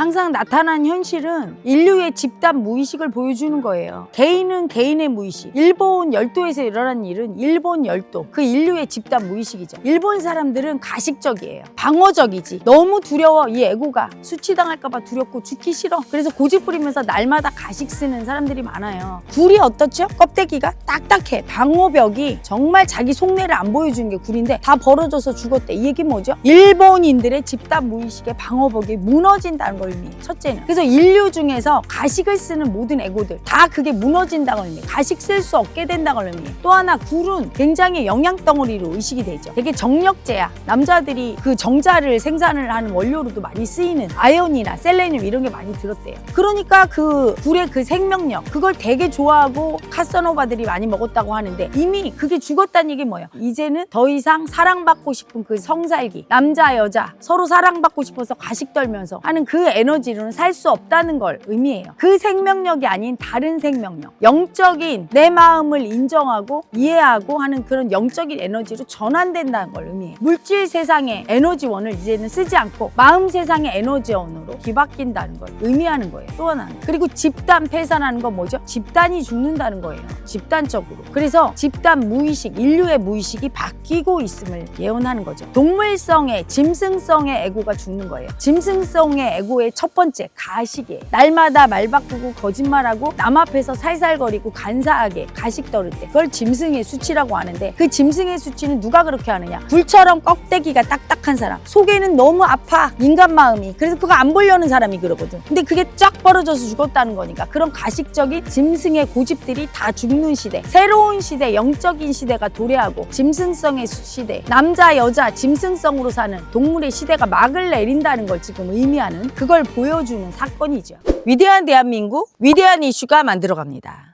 항상 나타난 현실은 인류의 집단 무의식을 보여주는 거예요. 개인은 개인의 무의식. 일본 열도에서 일어난 일은 일본 열도. 그 인류의 집단 무의식이죠. 일본 사람들은 가식적이에요. 방어적이지. 너무 두려워. 이 애고가 수치당할까봐 두렵고 죽기 싫어. 그래서 고집 부리면서 날마다 가식 쓰는 사람들이 많아요. 굴이 어떻죠? 껍데기가 딱딱해. 방어벽이 정말 자기 속내를 안 보여주는 게 굴인데 다 벌어져서 죽었대. 이 얘기 뭐죠? 일본인들의 집단 무의식의 방어벽이 무너진다는 걸 의미해요. 첫째는. 그래서 인류 중에서 가식을 쓰는 모든 애고들 다 그게 무너진다는 걸 의미해요. 가식 쓸 수 없게 된다는 걸 의미해요. 또 하나 굴은 굉장히 영양 덩어리로 의식이 되죠. 되게 정력제야. 남자들이 그 정자를 생산을 하는 원료로도 많이 쓰이는 아연이나 셀레늄 이런 게 많이 들었대요. 그러니까 그 굴의 그 생명력 그걸 되게 좋아하고 카사노바들이 많이 먹었다고 하는데 이미 그게 죽었다는 얘기 뭐예요? 이제는 더 이상 사랑받고 싶은 그 성살기 남자 여자 서로 사랑받고 싶어서 가식 떨면서 하는 그 에너지로는 살 수 없다는 걸 의미해요. 그 생명력이 아닌 다른 생명력 영적인 내 마음을 인정하고 이해하고 하는 그런 영적인 에너지로 전환된다는 걸 의미해요. 물질 세상의 에너지원을 이제는 쓰지 않고 마음 세상의 에너지원으로 뒤바뀐다는 걸 의미하는 거예요. 또 하나는 그리고 집단 폐산하는 건 뭐죠? 집단이 죽는다는 거예요. 집단적으로. 그래서 집단 무의식, 인류의 무의식이 바뀌고 있음을 예언하는 거죠. 동물성의 짐승성의 에고가 죽는 거예요. 짐승성의 에고의 첫 번째 가식이에요. 날마다 말 바꾸고 거짓말하고 남 앞에서 살살거리고 간사하게 가식 떨을 때 그걸 짐승의 수치라고 하는데 그 짐승의 수치는 누가 그렇게 하느냐? 불처럼 껍데기가 딱딱한 사람 속에는 너무 아파 인간 마음이 그래서 그거 안 보려는 사람이 그러거든. 근데 그게 쫙 벌어져서 죽었다는 거니까 그런 가식적인 짐승의 고집들이 다 죽는 시대 새로운 시대 영적인 시대가 도래하고 짐승성의 수- 시대 남자 여자 짐승성으로 사는 동물의 시대가 막을 내린다는 걸 지금 의미하는 그걸 보여주는 사건이죠. 위대한 대한민국 위대한 이슈가 만들어갑니다.